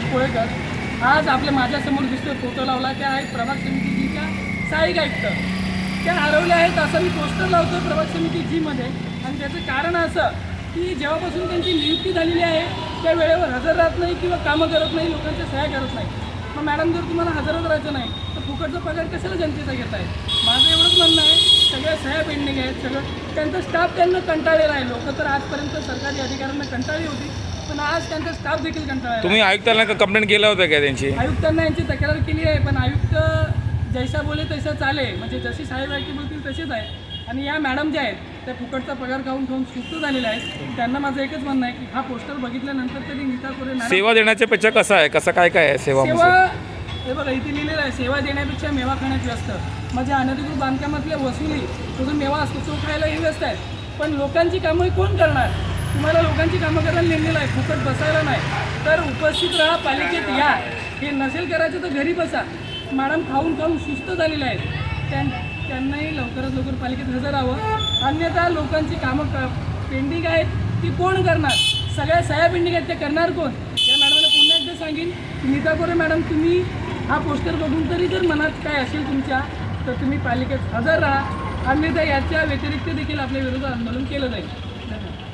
व्यंकट कोळेकर. आज आपल्या माझ्यासमोर दिसतोय फोटो लावला त्या आहेत प्रभाग समितीजीच्या साई आयुक्त त्या हरवल्या आहेत असं मी पोस्टर लावतो प्रभाग समिती जीमध्ये आणि त्याचं कारण असं की जेव्हापासून त्यांची नियुक्ती झालेली आहे त्या वेळेवर हजर राहत नाही किंवा कामं करत नाही लोकांच्या सह्या करत नाही. मग मॅडम जर तुम्हाला हजरच राहायचं नाही तर फुकटचा पगार कशाला जनतेचा घेत आहे माझं एवढंच म्हणणं आहे सगळ्या सह्या पेंडिंग आहेत सगळं त्यांचा स्टाफ त्यांना कंटाळलेला आहे. लोक तर आजपर्यंत सरकारी अधिकाऱ्यांना कंटाळली होती. पण आज त्यांचा स्टाफ देखील कंटाळला तुम्ही आयुक्तांना कंप्लेंट केलं होतं का त्यांची? आयुक्तांना यांची तक्रार केली आहे पण आयुक्त जैसा बोले तैसा चाले. म्हणजे जशी साहेब आहे की बोलतील तसेच आहे. आणि या मॅडम ज्या आहेत त्या फुकटचा पगार खाऊन खाऊन सुस्त झालेल्या आहेत. त्यांना माझं एकच म्हणणं आहे की हा पोस्टर बघितल्यानंतर तरी नीता कोरे मॅडम सेवा देण्याच्या पेक्षा कसं आहे? कसं काय काय आहे सेवा सेवा म्हणजे? हे बघा इथे लिहिलेलं आहे सेवा देण्यापेक्षा मेवा खाण्यात व्यस्त. म्हणजे अनधिकृत बांधकामातल्या वसुली तो जो मेवा असतो तो खायलाही व्यस्त आहे. पण लोकांची कामं कोण करणार? तुम्हाला लोकांची कामं करायला नेमलेलं आहे फुकट बसायला नाही. तर उपस्थित राहा पालिकेत या. हे नसेल करायचं तर घरी बसा. मॅडम खाऊन खाऊन सुस्त झालेले आहेत. त्यां त्यांनाही लवकरात लवकर पालिकेत हजर राहावं. अन्यथा लोकांची कामं क पेंडिंग आहेत. ती कोण करणार? सगळ्या सह्या पेंडिंग आहेत. त्या करणार कोण? या मॅडमला पुन्हा एकदा सांगेन. की नीता कोरे मॅडम तुम्ही हा पोस्टर बघून तरी जर मनात काय असेल तुमच्या तर तुम्ही पालिकेत हजर राहा. अन्यथा याच्या व्यतिरिक्त देखील आपल्या विरोधात आंदोलन केलं जाईल. धन्यवाद.